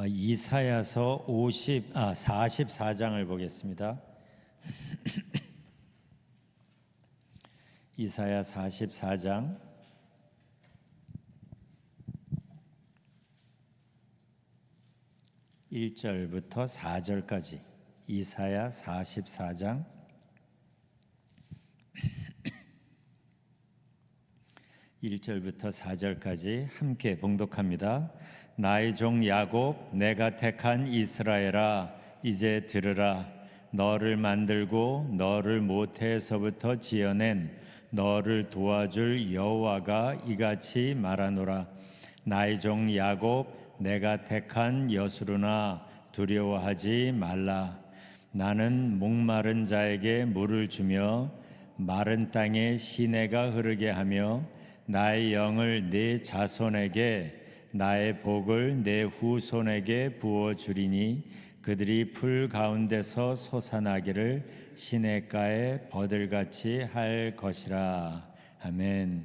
어, 이사야서 50, 아, 44장을 보겠습니다. 이사야 44장. 1절부터 4절까지. 이사야 44장 1절부터 4절까지 함께 봉독합니다. 나의 종 야곱 내가 택한 이스라엘아 이제 들으라. 너를 만들고 너를 모태에서부터 지어낸 너를 도와줄 여호와가 이같이 말하노라. 나의 종 야곱 내가 택한 여수르나 두려워하지 말라. 나는 목마른 자에게 물을 주며 마른 땅에 시내가 흐르게 하며 나의 영을 네 자손에게 나의 복을 내 후손에게 부어 주리니 그들이 풀 가운데서 솟아나기를 시냇가에 버들같이 할 것이라 아멘.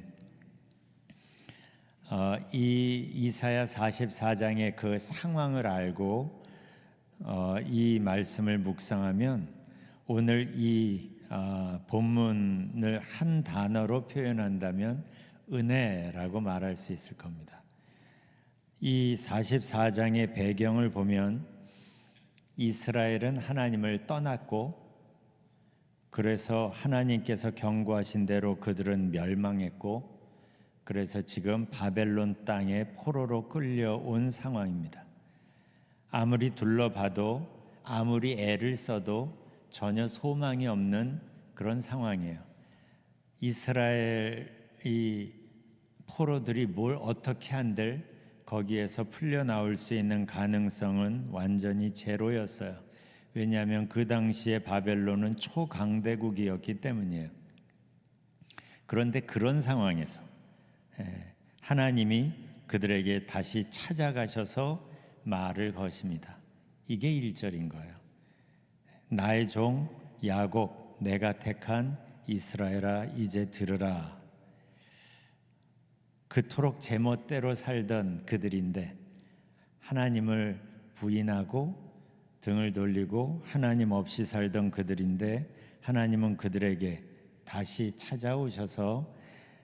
어, 이 이사야 44장의 그 상황을 알고 어, 이 말씀을 묵상하면 오늘 이 어, 본문을 한 단어로 표현한다면 은혜라고 말할 수 있을 겁니다. 이 44장의 배경을 보면 이스라엘은 하나님을 떠났고 그래서 하나님께서 경고하신 대로 그들은 멸망했고 그래서 지금 바벨론 땅에 포로로 끌려온 상황입니다. 아무리 둘러봐도 아무리 애를 써도 전혀 소망이 없는 그런 상황이에요. 이스라엘이 포로들이 뭘 어떻게 한들 거기에서 풀려 나올 수 있는 가능성은 완전히 제로였어요. 왜냐하면 그 당시에 바벨론은 초강대국이었기 때문이에요. 그런데 그런 상황에서 예, 하나님이 그들에게 다시 찾아가셔서 말을 거십니다. 이게 1절인 거예요. 나의 종 야곱 내가 택한 이스라엘아 이제 들으라. 그토록 제멋대로 살던 그들인데 하나님을 부인하고 등을 돌리고 하나님 없이 살던 그들인데 하나님은 그들에게 다시 찾아오셔서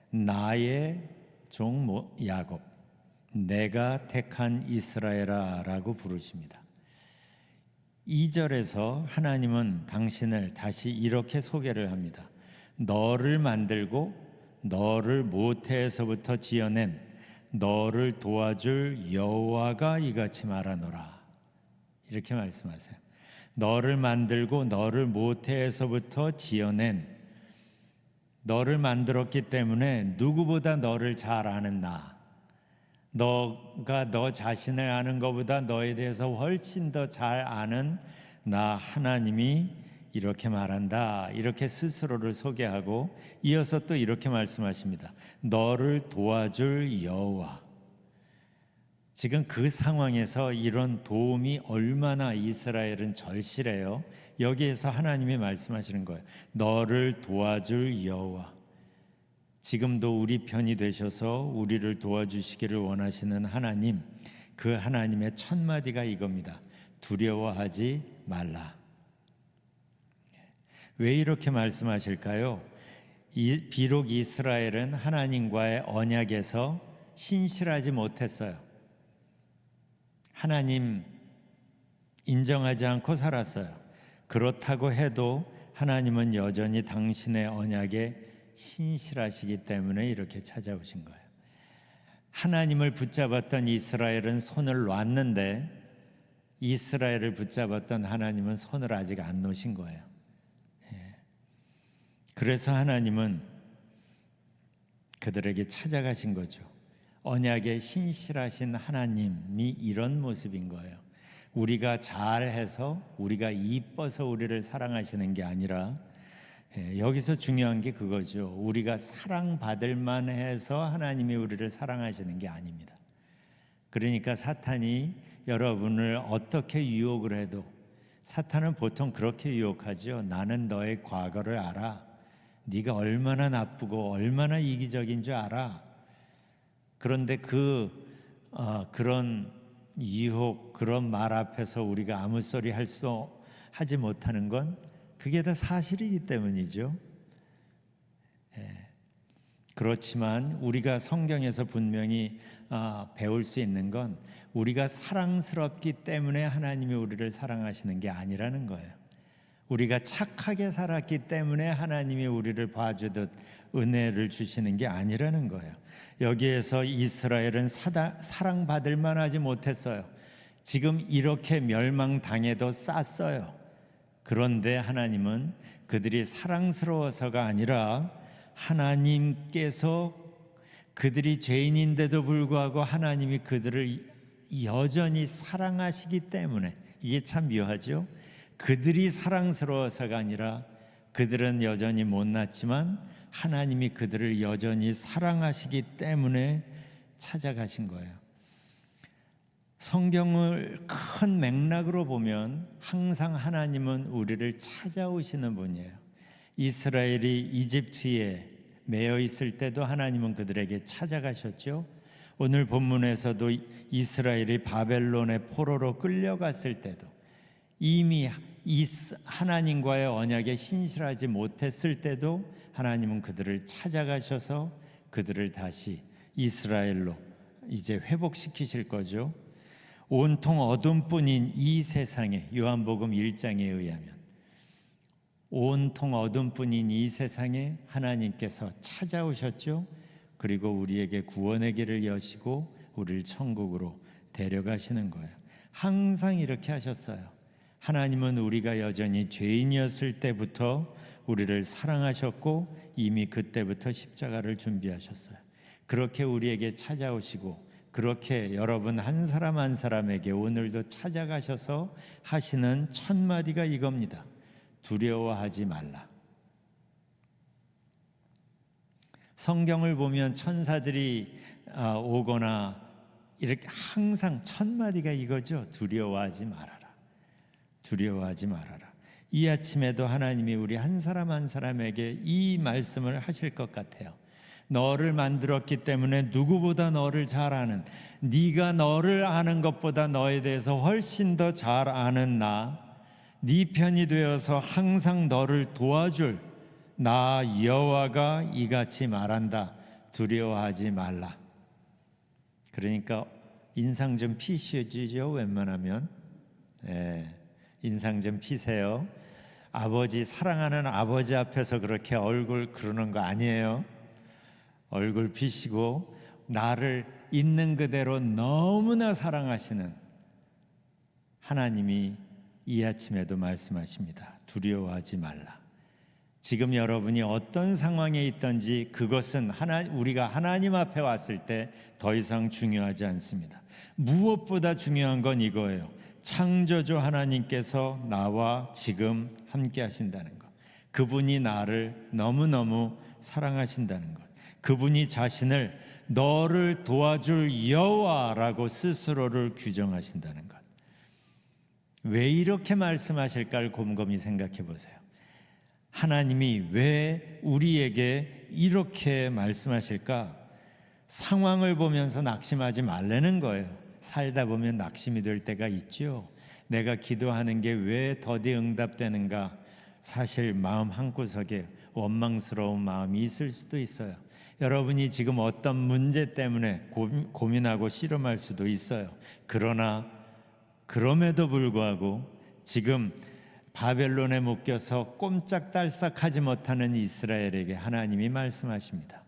나의 종 야곱 내가 택한 이스라엘아라고 부르십니다. 2절에서 하나님은 당신을 다시 이렇게 소개를 합니다. 너를 만들고 너를 모태에서부터 지어낸 너를 도와줄 여호와가 이같이 말하노라. 이렇게 말씀하세요. 너를 만들고 너를 모태에서부터 지어낸 너를 만들었기 때문에 누구보다 너를 잘 아는 나. 너가 너 자신을 아는 것보다 너에 대해서 훨씬 더 잘 아는 나 하나님이 이렇게 말한다. 이렇게 스스로를 소개하고 이어서 또 이렇게 말씀하십니다. 너를 도와줄 여호와. 지금 그 상황에서 이런 도움이 얼마나 이스라엘은 절실해요. 여기에서 하나님이 말씀하시는 거예요. 너를 도와줄 여호와. 지금도 우리 편이 되셔서 우리를 도와주시기를 원하시는 하나님, 그 하나님의 첫 마디가 이겁니다. 두려워하지 말라. 왜 이렇게 말씀하실까요? 이, 비록 이스라엘은 하나님과의 언약에서 신실하지 못했어요. 하나님 인정하지 않고 살았어요. 그렇다고 해도 하나님은 여전히 당신의 언약에 신실하시기 때문에 이렇게 찾아오신 거예요. 하나님을 붙잡았던 이스라엘은 손을 놨는데 이스라엘을 붙잡았던 하나님은 손을 아직 안 놓으신 거예요. 예. 그래서 하나님은 그들에게 찾아가신 거죠. 언약에 신실하신 하나님이 이런 모습인 거예요. 우리가 잘해서 우리가 이뻐서 우리를 사랑하시는 게 아니라 예, 여기서 중요한 게 그거죠. 우리가 사랑받을 만해서 하나님이 우리를 사랑하시는 게 아닙니다. 그러니까 사탄이 여러분을 어떻게 유혹을 해도 사탄은 보통 그렇게 유혹하죠. 나는 너의 과거를 알아. 네가 얼마나 나쁘고 얼마나 이기적인 줄 알아. 그런데 그 어, 그런 유혹 그런 말 앞에서 우리가 아무 소리 할 수 하지 못하는 건 그게 다 사실이기 때문이죠. 예. 그렇지만 우리가 성경에서 분명히 아, 배울 수 있는 건 우리가 사랑스럽기 때문에 하나님이 우리를 사랑하시는 게 아니라는 거예요. 우리가 착하게 살았기 때문에 하나님이 우리를 봐주듯 은혜를 주시는 게 아니라는 거예요. 여기에서 이스라엘은 사다, 사랑받을 만하지 못했어요. 지금 이렇게 멸망당해도 쌌어요. 그런데 하나님은 그들이 사랑스러워서가 아니라 하나님께서 그들이 죄인인데도 불구하고 하나님이 그들을 여전히 사랑하시기 때문에 이게 참 묘하죠. 그들이 사랑스러워서가 아니라 그들은 여전히 못났지만 하나님이 그들을 여전히 사랑하시기 때문에 찾아가신 거예요. 성경을 큰 맥락으로 보면 항상 하나님은 우리를 찾아오시는 분이에요. 이스라엘이 이집트에 매여 있을 때도 하나님은 그들에게 찾아가셨죠. 오늘 본문에서도 이스라엘이 바벨론의 포로로 끌려갔을 때도 이미 하나님과의 언약에 신실하지 못했을 때도 하나님은 그들을 찾아가셔서 그들을 다시 이스라엘로 이제 회복시키실 거죠. 온통 어둠뿐인 이 세상에 요한복음 1장에 의하면 온통 어둠뿐인 이 세상에 하나님께서 찾아오셨죠. 그리고 우리에게 구원의 길을 여시고 우리를 천국으로 데려가시는 거예요. 항상 이렇게 하셨어요. 하나님은 우리가 여전히 죄인이었을 때부터 우리를 사랑하셨고 이미 그때부터 십자가를 준비하셨어요. 그렇게 우리에게 찾아오시고 그렇게 여러분 한 사람 한 사람에게 오늘도 찾아가셔서 하시는 첫 마디가 이겁니다. 두려워하지 말라. 성경을 보면 천사들이 아, 오거나 이렇게 항상 첫 마디가 이거죠. 두려워하지 말아라. 두려워하지 말아라. 이 아침에도 하나님이 우리 한 사람 한 사람에게 이 말씀을 하실 것 같아요. 너를 만들었기 때문에 누구보다 너를 잘 아는 네가 너를 아는 것보다 너에 대해서 훨씬 더 잘 아는 나 네 편이 되어서 항상 너를 도와줄 나 여호와가 이같이 말한다. 두려워하지 말라. 그러니까 인상 좀 피시죠. 웬만하면 예, 인상 좀 피세요. 아버지 사랑하는 아버지 앞에서 그렇게 얼굴 그러는 거 아니에요. 얼굴 피시고 나를 있는 그대로 너무나 사랑하시는 하나님이 이 아침에도 말씀하십니다. 두려워하지 말라. 지금 여러분이 어떤 상황에 있든지 그것은 하나 우리가 하나님 앞에 왔을 때 더 이상 중요하지 않습니다. 무엇보다 중요한 건 이거예요. 창조주 하나님께서 나와 지금 함께 하신다는 것. 그분이 나를 너무너무 사랑하신다는 것. 그분이 자신을 너를 도와줄 여호와라고 스스로를 규정하신다는 것. 왜 이렇게 말씀하실까를 곰곰이 생각해 보세요. 하나님이 왜 우리에게 이렇게 말씀하실까? 상황을 보면서 낙심하지 말라는 거예요. 살다 보면 낙심이 될 때가 있죠. 내가 기도하는 게 왜 더디 응답되는가? 사실 마음 한구석에 원망스러운 마음이 있을 수도 있어요. 여러분이 지금 어떤 문제 때문에 고민하고 씨름할 수도 있어요. 그러나 그럼에도 불구하고 지금 바벨론에 묶여서 꼼짝달싹하지 못하는 이스라엘에게 하나님이 말씀하십니다.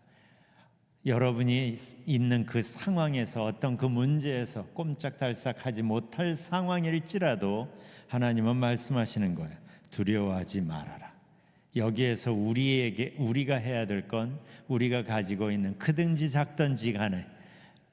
여러분이 있는 그 상황에서 어떤 그 문제에서 꼼짝달싹하지 못할 상황일지라도 하나님은 말씀하시는 거예요. 두려워하지 말아라. 여기에서 우리에게 우리가 해야 될 건 우리가 가지고 있는 크든지 작든지 간에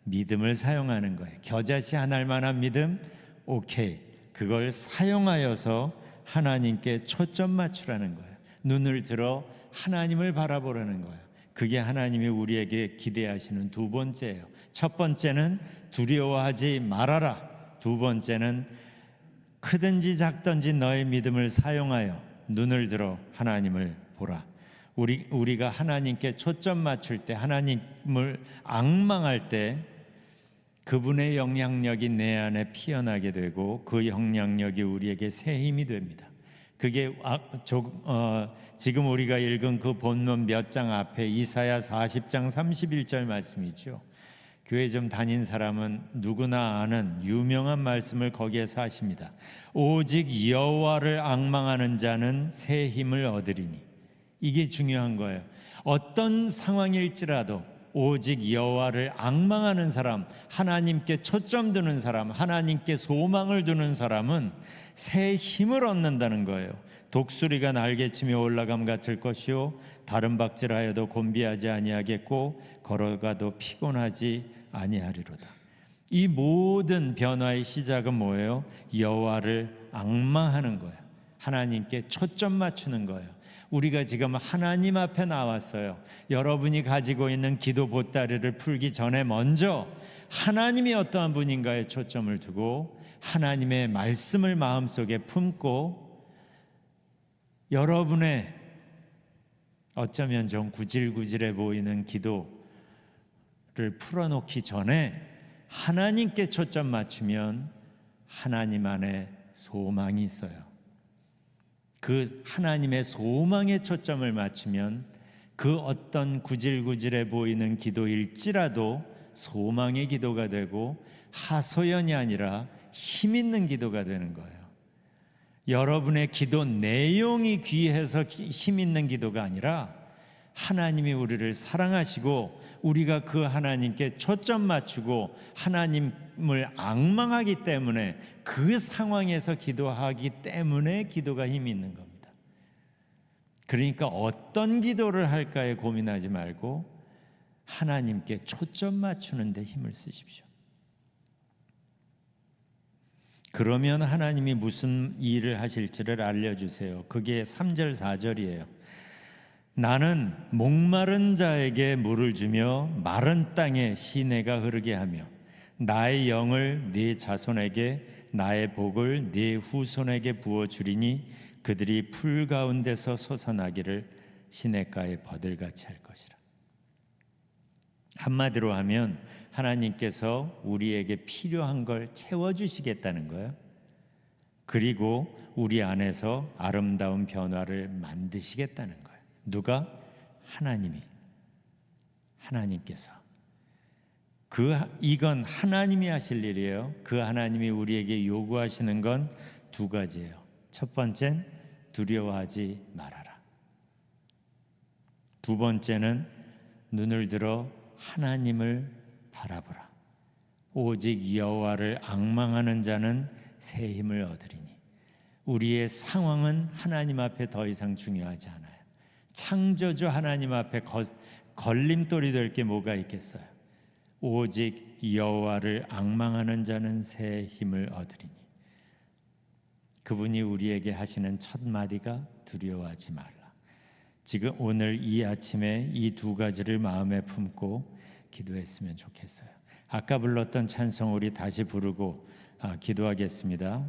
믿음을 사용하는 거예요. 겨자씨 하나할 만한 믿음, 오케이. 그걸 사용하여서 하나님께 초점 맞추라는 거예요. 눈을 들어 하나님을 바라보라는 거예요. 그게 하나님이 우리에게 기대하시는 두 번째예요. 첫 번째는 두려워하지 말아라. 두 번째는 크든지 작든지 너의 믿음을 사용하여 눈을 들어 하나님을 보라. 우리 우리가 하나님께 초점 맞출 때 하나님을 악망할 때 그분의 영향력이 내 안에 피어나게 되고 그 영향력이 우리에게 새 힘이 됩니다. 그게 아, 조, 어, 지금 우리가 읽은 그 본문 몇 장 앞에 이사야 40장 31절 말씀이죠. 교회 좀 다닌 사람은 누구나 아는 유명한 말씀을 거기에서 하십니다. 오직 여호와를 앙망하는 자는 새 힘을 얻으리니 이게 중요한 거예요. 어떤 상황일지라도 오직 여호와를 앙망하는 사람, 하나님께 초점 두는 사람, 하나님께 소망을 두는 사람은 새 힘을 얻는다는 거예요. 독수리가 날개치며 올라감 같을 것이요 다른 박질하여도 곤비하지 아니하겠고 걸어가도 피곤하지 아니하리로다. 이 모든 변화의 시작은 뭐예요? 여호와를 앙망하는 거예요. 하나님께 초점 맞추는 거예요. 우리가 지금 하나님 앞에 나왔어요. 여러분이 가지고 있는 기도 보따리를 풀기 전에 먼저 하나님이 어떠한 분인가에 초점을 두고 하나님의 말씀을 마음속에 품고 여러분의 어쩌면 좀 구질구질해 보이는 기도를 풀어놓기 전에 하나님께 초점 맞추면 하나님 안에 소망이 있어요. 그 하나님의 소망에 초점을 맞추면 그 어떤 구질구질해 보이는 기도일지라도 소망의 기도가 되고 하소연이 아니라 힘 있는 기도가 되는 거예요. 여러분의 기도 내용이 귀해서 힘 있는 기도가 아니라 하나님이 우리를 사랑하시고 우리가 그 하나님께 초점 맞추고 하나님을 악망하기 때문에 그 상황에서 기도하기 때문에 기도가 힘이 있는 겁니다. 그러니까 어떤 기도를 할까에 고민하지 말고 하나님께 초점 맞추는 데 힘을 쓰십시오. 그러면 하나님이 무슨 일을 하실지를 알려주세요. 그게 3절 4절이에요. 나는 목마른 자에게 물을 주며 마른 땅에 시내가 흐르게 하며 나의 영을 네 자손에게 나의 복을 네 후손에게 부어 주리니 그들이 풀 가운데서 솟아나기를 시냇가에 버들같이 할 것이라. 한마디로 하면 하나님께서 우리에게 필요한 걸 채워 주시겠다는 거예요. 그리고 우리 안에서 아름다운 변화를 만드시겠다는 거예요. 누가 하나님이 하나님께서 그 이건 하나님이 하실 일이에요. 그 하나님이 우리에게 요구하시는 건 두 가지예요. 첫 번째는 두려워하지 말아라. 두 번째는 눈을 들어 하나님을 바라보라. 오직 여호와를 앙망하는 자는 새 힘을 얻으리니 우리의 상황은 하나님 앞에 더 이상 중요하지 않아요. 창조주 하나님 앞에 거, 걸림돌이 될 게 뭐가 있겠어요? 오직 여호와를 앙망하는 자는 새 힘을 얻으리니 그분이 우리에게 하시는 첫 마디가 두려워하지 말라. 지금 오늘 이 아침에 이 두 가지를 마음에 품고 기도했으면 좋겠어요. 아까 불렀던 찬송 우리 다시 부르고 아, 기도하겠습니다.